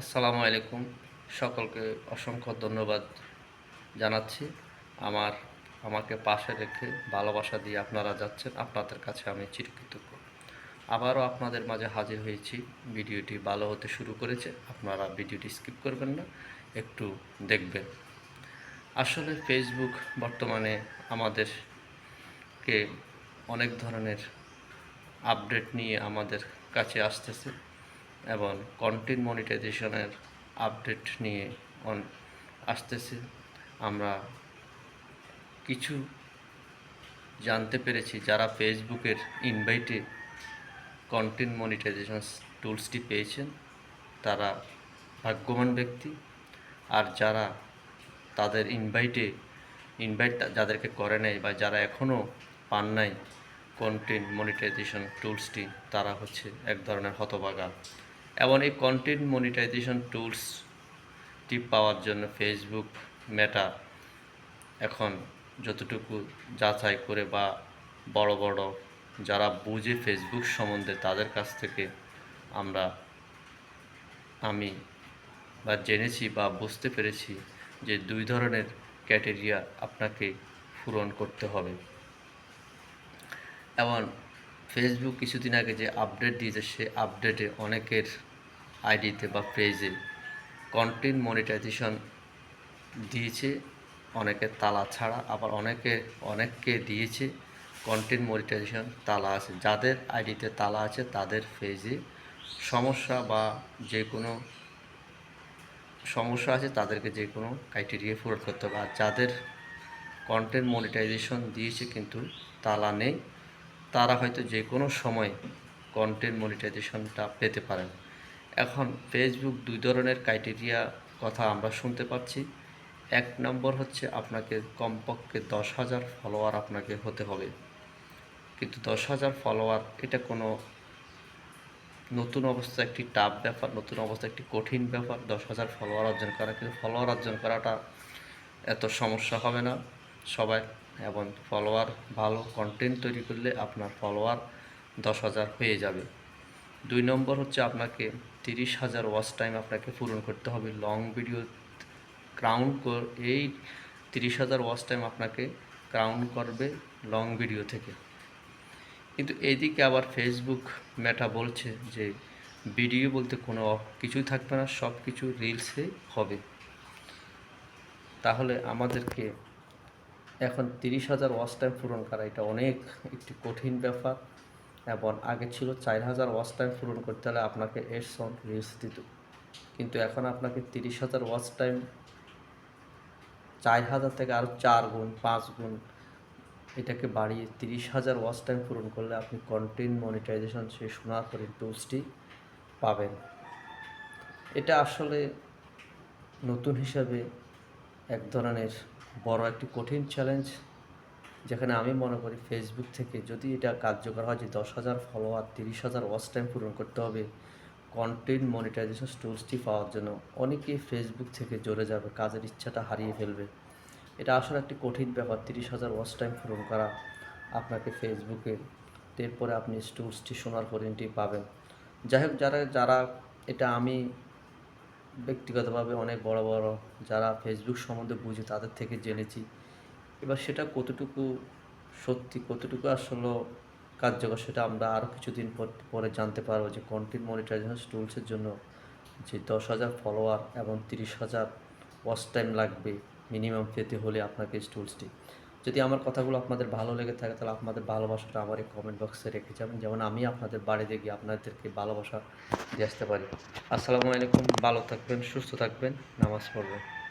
আসসালামু আলাইকুম। সকলকে অসংখ্য ধন্যবাদ জানাচ্ছি। আমার, আমাকে পাশে রেখে ভালোবাসা দিয়ে আপনারা যাচ্ছেন, আপনাদের কাছে আমি চিরকৃতজ্ঞ। আবারও আপনাদের মাঝে হাজির হয়েছি। ভিডিওটি ভালো হতে শুরু করেছে, আপনারা ভিডিওটি স্কিপ করবেন না, একটু দেখবেন। আসলে ফেসবুক বর্তমানে আমাদেরকে অনেক ধরনের আপডেট নিয়ে আমাদের কাছে আসতেছে। এবং কন্টেন্ট মনিটাইজেশনের আপডেট নিয়ে অন আসতেছে। আমরা কিছু জানতে পেরেছি যারা ফেসবুকের ইনভাইটে কন্টেন্ট মনিটাইজেশন টুলসটি পেয়েছেন, তারা ভাগ্যবান ব্যক্তি। আর যারা তাদের ইনভাইটে ইনভাইট যাদেরকে করে নাই বা যারা এখনও পান নাই কন্টেন্ট মনিটাইজেশন টুলসটি তারা হচ্ছে এক ধরনের হতভাগা। এবং এই কন্টেন্ট মনিটাইজেশন টুলসটি পাওয়ার জন্য ফেসবুক মেটা এখন যতটুকু যাচাই করে বা বড় বড় যারা বুঝে ফেসবুক সম্বন্ধে তাদের কাছ থেকে আমরা আমি বা জেনেছি বা বুঝতে পেরেছি যে দুই ধরনের ক্যাটেরিয়া আপনাকে পূরণ করতে হবে। এবং ফেসবুক কিছুদিন আগে যে আপডেট দিয়েছে, সে আপডেটে অনেকের আইডিতে বা পেজে কন্টেন্ট মনিটাইজেশন দিয়েছে অনেকের তালা ছাড়া, আবার অনেকে, অনেককে দিয়েছে কন্টেন্ট মনিটাইজেশন তালা আছে। যাদের আইডিতে তালা আছে, তাদের পেজে সমস্যা বা যে কোনো সমস্যা আছে, তাদেরকে যে কোনো ক্রাইটেরিয়া পূরণ করতে হবে। আর যাদের কন্টেন্ট মনিটাইজেশন দিয়েছে কিন্তু তালা নেই, তারা হয়তো যে কোনো সময় কন্টেন্ট মনিটাইজেশনটা পেতে পারেন। এখন ফেসবুক দুই ধরনের ক্রাইটেরিয়া কথা আমরা শুনতে পাচ্ছি। এক নম্বর হচ্ছে আপনাকে কমপক্ষে দশ হাজার ফলোয়ার আপনাকে হতে হবে। কিন্তু দশ হাজার ফলোয়ার এটা কোনো নতুন অবস্থা, একটি টাফ ব্যাপার, নতুন অবস্থা, একটি কঠিন ব্যাপার। দশ হাজার ফলোয়ার অর্জন করা, কিন্তু ফলোয়ার অর্জন করাটা এত সমস্যা হবে না। সবাই এবং ফলোয়ার ভালো কন্টেন্ট তৈরি করলে আপনার ফলোয়ার দশ হাজার হয়ে যাবে। দুই নম্বর হচ্ছে আপনাকে তিরিশ হাজার ওয়াচ টাইম আপনাকে পূরণ করতে হবে। লং ভিডিও ক্রাউন এই তিরিশ হাজার ওয়াচ টাইম আপনাকে ক্রাউন করবে লং ভিডিও থেকে। কিন্তু এদিকে আবার ফেসবুক মেটা বলছে যে ভিডিও বলতে কোনো কিছুই থাকবে না সব কিছু রিলসে হবে। তাহলে আমাদেরকে এখন তিরিশ হাজার ওয়াচ টাইম পূরণ করা এটা অনেক একটি কঠিন ব্যাপার। এবং আগে ছিল চার হাজার ওয়াচ টাইম পূরণ করতে হলে আপনাকে এর সং রিলস দিত। কিন্তু এখন আপনাকে তিরিশ হাজার ওয়াচ টাইম চার হাজার থেকে আরও চার গুণ, পাঁচ গুণ, এটাকে বাড়িয়ে তিরিশ হাজার ওয়াচ টাইম পূরণ করলে আপনি কন্টেন্ট মনিটাইজেশন সেই শোনার পরে টুলসটি পাবেন। এটা আসলে নতুন হিসাবে এক ধরনের বড় একটি কঠিন চ্যালেঞ্জ যেখানে আমি মনে করি ফেসবুক থেকে যদি এটা কার্যকর হয় যে দশ হাজার ফলোয়ার তিরিশ হাজার ওয়াচ টাইম পূরণ করতে হবে কন্টেন্ট মনিটাইজেশন টুলসটি পাওয়ার জন্য অনেকেই ফেসবুক থেকে জড়ে যাবে, কাজের ইচ্ছাটা হারিয়ে ফেলবে। এটা আসলে একটি কঠিন ব্যাপার, তিরিশ হাজার ওয়াচ টাইম পূরণ করা আপনাকে ফেসবুকে এরপরে আপনি টুলসটি শোনার পরিণতি পাবেন। যাই হোক, যারা যারা এটা আমি ব্যক্তিগতভাবে অনেক বড় বড় যারা ফেসবুক সম্বন্ধে বুঝে তাদের থেকে জেনেছি। এবার সেটা কতটুকু সত্যি, কতটুকু আসলে কার্যকর সেটা আমরা আরও কিছুদিন পর জানতে পারব যে কন্টেন্ট মনিটাইজেশন টুলসের জন্য যে দশ হাজার ফলোয়ার এবং তিরিশ হাজার ওয়াচ টাইম লাগবে মিনিমাম পেতে হলে আপনাকে এই টুলসটি যদি আমার কথাগুলো আপনাদের ভালো লেগে থাকে তাহলে আপনাদের ভালোবাসাটা আমার এই কমেন্ট বক্সে রেখে যাবেন। যেমন আমি আপনাদের বাড়িতে গিয়ে আপনাদেরকে ভালোবাসা দিয়ে আসতে পারি। আসসালামু আলাইকুম, ভালো থাকবেন, সুস্থ থাকবেন, নামাজ পড়বেন।